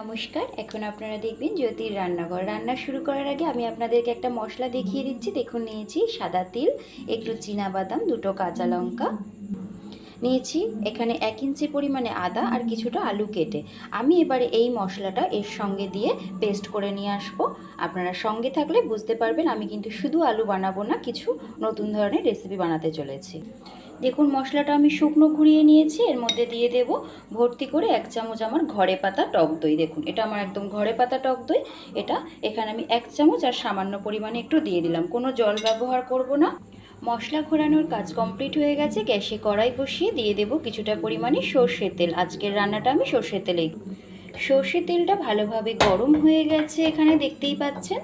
নমস্কার, এখন আপনারা দেখবেন জ্যোতির রান্নাঘর। রান্না শুরু করার আগে আমি আপনাদেরকে একটা মশলা দেখিয়ে দিচ্ছি। দেখুন, নিয়েছি সাদা তিল, একটু বাদাম দুটো কাঁচা লঙ্কা। নিয়েছি এখানে এক ইঞ্চি পরিমাণে আদা আর কিছুটা আলু কেটে। আমি এবারে এই মশলাটা এর সঙ্গে দিয়ে পেস্ট করে নিয়ে আসব। আপনারা সঙ্গে থাকলে বুঝতে পারবেন, আমি কিন্তু শুধু আলু বানাবো না, কিছু নতুন ধরনের রেসিপি বানাতে চলেছি। দেখুন মশলাটা আমি শুকনো ঘুরিয়ে নিয়েছি, এর মধ্যে দিয়ে দেব ভর্তি করে এক চামচ আমার ঘরে পাতা টক দই। দেখুন, এটা আমার একদম ঘরে পাতা টক দই। এটা এখানে আমি এক চামচ আর সামান্য পরিমাণে একটু দিয়ে দিলাম। কোনো জল ব্যবহার করব না। মশলা ঘোরানোর কাজ কমপ্লিট হয়ে গেছে, গ্যাসে কড়াই বসিয়ে দিয়ে দেব কিছুটা পরিমাণে সর্ষের তেল। আজকের রান্নাটা আমি সর্ষের তেলেই। সর্ষের তেলটা ভালোভাবে গরম হয়ে গেছে এখানে, দেখতেই পাচ্ছেন।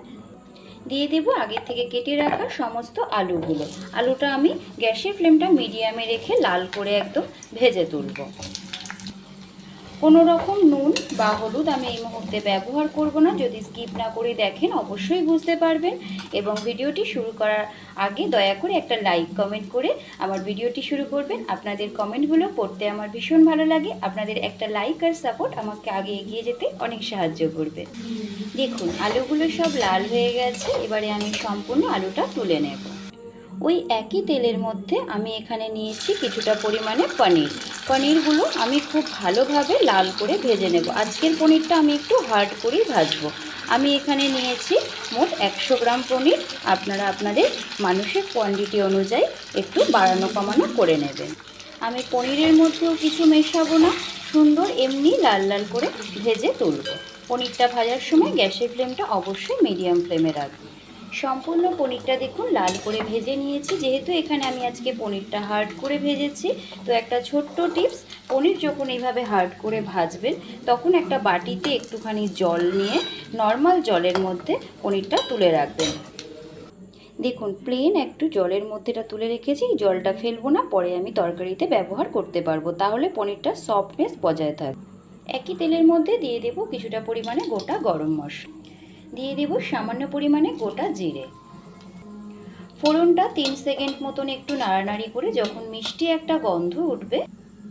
দিয়ে দেব আগে থেকে কেটে রাখা সমস্ত আলুগুলো। আলুটা আমি গ্যাসের ফ্লেমটা মিডিয়ামে রেখে লাল করে একদম ভেজে তুলব। কোনো রকম নুন বা হলুদ আমি এই মুহূর্তে ব্যবহার করব না। যদি স্কিপ না করে দেখেন, অবশ্যই বুঝতে পারবেন। এবং ভিডিওটি শুরু করার আগে দয়া করে একটা লাইক কমেন্ট করে আমার ভিডিওটি শুরু করবেন। আপনাদের কমেন্টগুলো পড়তে আমার ভীষণ ভালো লাগে। আপনাদের একটা লাইক আর সাপোর্ট আমাকে আগে এগিয়ে যেতে অনেক সাহায্য করবে। দেখুন, আলুগুলো সব লাল হয়ে গেছে। এবারে আমি সম্পূর্ণ আলুটা তুলে নেব। ওই একই তেলের মধ্যে আমি এখানে নিয়েছি কিছুটা পরিমাণে পনির। পনিরগুলো আমি খুব ভালোভাবে লাল করে ভেজে নেব। আজকের পনিরটা আমি একটু হার্ড করেই ভাজবো। আমি এখানে নিয়েছি মোট একশো গ্রাম পনির। আপনারা আপনাদের মানুষের কোয়ান্টিটি অনুযায়ী একটু বাড়ানো কমানো করে নেবেন। আমি পনিরের মধ্যেও কিছু মেশাবো না। সুন্দর এমনি লাল লাল করে ভেজে তুলব। পনিরটা ভাজার সময় গ্যাসের ফ্লেমটা অবশ্যই মিডিয়াম ফ্লেমে রাখব। সম্পূর্ণ পনিরটা দেখুন, লাল করে ভেজে নিয়েছি। যেহেতু এখানে আমি আজকে পনিরটা হার্ড করে ভেজেছি, তো একটা ছোট্ট টিপস পনির যখন এইভাবে হার্ড করে ভাজবেন, তখন একটা বাটিতে একটুখানি জল নিয়ে নর্মাল জলের মধ্যে পনিরটা তুলে রাখবেন। দেখুন প্লেন একটু জলের মধ্যেটা তুলে রেখেছি, জলটা ফেলব না, পরে আমি তরকারিতে ব্যবহার করতে পারব। তাহলে পনিরটা সফটনেস বজায় থাকবে। একই তেলের মধ্যে দিয়ে দেব কিছুটা পরিমাণে গোটা গরম মশলা। দিয়ে দেব সামান্য পরিমাণে গোটা জিরে। ফোড়নটা তিন সেকেন্ড মতন একটু নাড়ানাড়ি করে যখন মিষ্টি একটা গন্ধ উঠবে,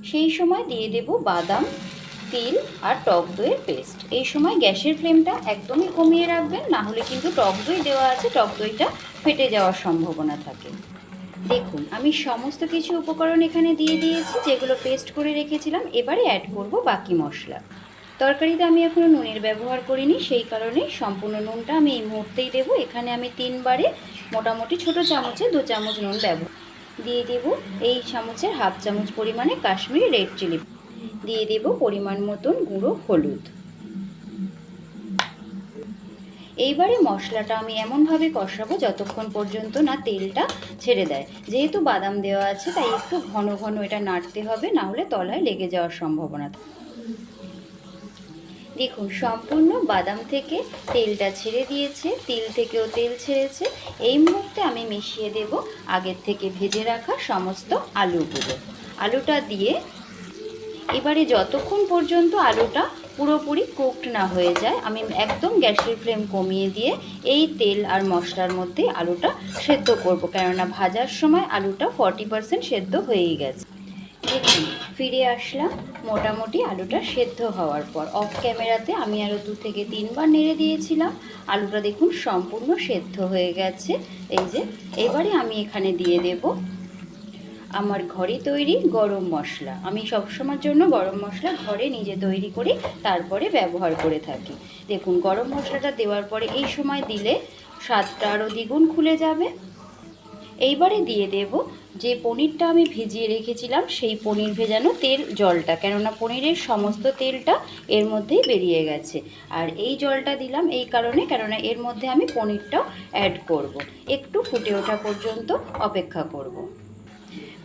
সেই সময় দিয়ে দেব বাদাম, তিল আর টক দইয়ের পেস্ট। এই সময় গ্যাসের ফ্লেমটা একদমই কমিয়ে রাখবেন, না হলে কিন্তু টক দই দেওয়া আছে, টক দইটা ফেটে যাওয়ার সম্ভাবনা থাকে। দেখুন, আমি সমস্ত কিছু উপকরণ এখানে দিয়ে দিয়েছি, যেগুলো পেস্ট করে রেখেছিলাম, এবারে অ্যাড করব বাকি মশলা। তরকারিতে আমি এখনও নুনের ব্যবহার করিনি, সেই কারণে সম্পূর্ণ নুনটা আমি এই মুহূর্তেই দেবো। এখানে আমি তিনবারে মোটামুটি ছোট চামচে দু চামচ নুন ব্যবহার দিয়ে দেব এই চামচের হাফ চামচ পরিমাণে কাশ্মীরি রেড চিলি। দিয়ে দেব পরিমাণ মতন গুঁড়ো হলুদ। এইবারে মশলাটা আমি এমনভাবে কষাবো যতক্ষণ পর্যন্ত না তেলটা ছেড়ে দেয়। যেহেতু বাদাম দেওয়া আছে, তাই একটু ঘন ঘন এটা নাড়তে হবে না হলে তলায় লেগে যাওয়ার সম্ভাবনা থাকে। দেখুন, সম্পূর্ণ বাদাম থেকে তেলটা ছেড়ে দিয়েছে, তিল থেকেও তেল ছেড়েছে। এই মুহূর্তে আমি মিশিয়ে দেব আগের থেকে ভেজে রাখা সমস্ত আলুগুলো। আলুটা দিয়ে এবারে যতক্ষণ পর্যন্ত আলুটা পুরোপুরি কুকড না হয়ে যায়, আমি একদম গ্যাসের ফ্লেম কমিয়ে দিয়ে এই তেল আর মশলার মধ্যে আলুটা সেদ্ধ করব। কেননা ভাজার সময় আলুটা ফর্টি পারসেন্ট সেদ্ধ হয়েই গেছে। দেখুন ফিরে আসলাম। মোটামুটি আলুটা সেদ্ধ হওয়ার পর অফ ক্যামেরাতে আমি আরও দু থেকে তিনবার নেড়ে দিয়েছিলাম। আলুটা দেখুন সম্পূর্ণ সেদ্ধ হয়ে গেছে। এই যে, এবারে আমি এখানে দিয়ে দেব আমার ঘরে তৈরি গরম মশলা। আমি সবসময়ের জন্য গরম মশলা ঘরে নিজে তৈরি করি তারপরে ব্যবহার করে থাকি। দেখুন, গরম মশলাটা দেওয়ার পরে এই সময় দিলে স্বাদটা আরও দ্বিগুণ খুলে যাবে। এইবারে দিয়ে দেব যে পনিরটা আমি ভিজিয়ে রেখেছিলাম, সেই পনির ভেজানো তেল জলটা, কেননা পনিরের সমস্ত তেলটা এর মধ্যেই বেরিয়ে গেছে আর এই জলটা দিলাম এই কারণে, কেননা এর মধ্যে আমি পনিরটাও অ্যাড করব। একটু ফুটে ওঠা পর্যন্ত অপেক্ষা করব।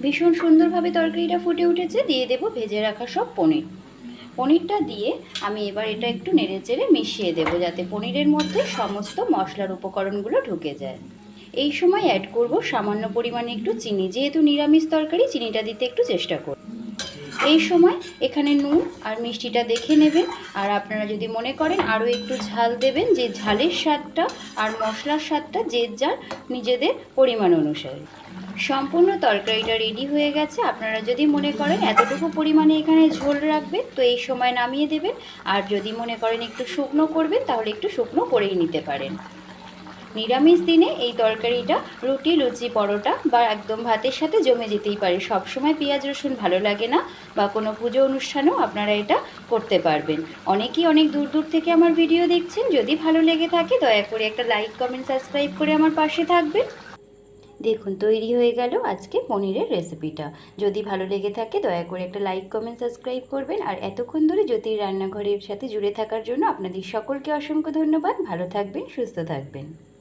ভীষণ সুন্দরভাবে তরকারিটা ফুটে উঠেছে, দিয়ে দেব ভেজে রাখা সব পনির পনিরটা দিয়ে আমি এবার এটা একটু নেড়ে চেড়ে মিশিয়ে দেবো, যাতে পনিরের মধ্যে সমস্ত মশলার উপকরণগুলো ঢুকে যায় এই সময় অ্যাড করব সামান্য পরিমাণে একটু চিনি। যেহেতু নিরামিষ তরকারি, চিনিটা দিতে একটু চেষ্টা করব। এই সময় এখানে নুন আর মিষ্টিটা দেখে নেবেন। আর আপনারা যদি মনে করেন আরও একটু ঝাল দেবেন, যে ঝালের স্বাদটা আর মশলার স্বাদটা যে যার নিজেদের পরিমাণ অনুসারে। সম্পূর্ণ তরকারিটা রেডি হয়ে গেছে। আপনারা যদি মনে করেন এতটুকু পরিমাণে এখানে ঝোল রাখবেন, তো এই সময় নামিয়ে দেবেন। আর যদি মনে করেন একটু শুকনো করবেন, তাহলে একটু শুকনো করেই নিতে পারেন। নিরামিষ দিনে এই তরকারিটা, রুটি, লুচি, পরোটা বা একদম ভাতের সাথে জমে যেতেই পারে। সব সময় পেঁয়াজ, রসুন ভালো লাগে না বা কোনো পুজো অনুষ্ঠানেও আপনারা এটা করতে পারবেন। অনেকেই অনেক দূর দূর থেকে আমার ভিডিও দেখছেন। যদি ভালো লেগে থাকে, দয়া করে একটা লাইক, কমেন্ট, সাবস্ক্রাইব করে আমার পাশে থাকবেন। দেখুন, তৈরি হয়ে গেল আজকে পনিরের রেসিপিটা। যদি ভালো লেগে থাকে, দয়া করে একটা লাইক, কমেন্ট, সাবস্ক্রাইব করবেন। আর এতক্ষণ ধরে জ্যোতির রান্নাঘরের সাথে জুড়ে থাকার জন্য আপনাদের সকলকে অসংখ্য ধন্যবাদ। ভালো থাকবেন, সুস্থ থাকবেন।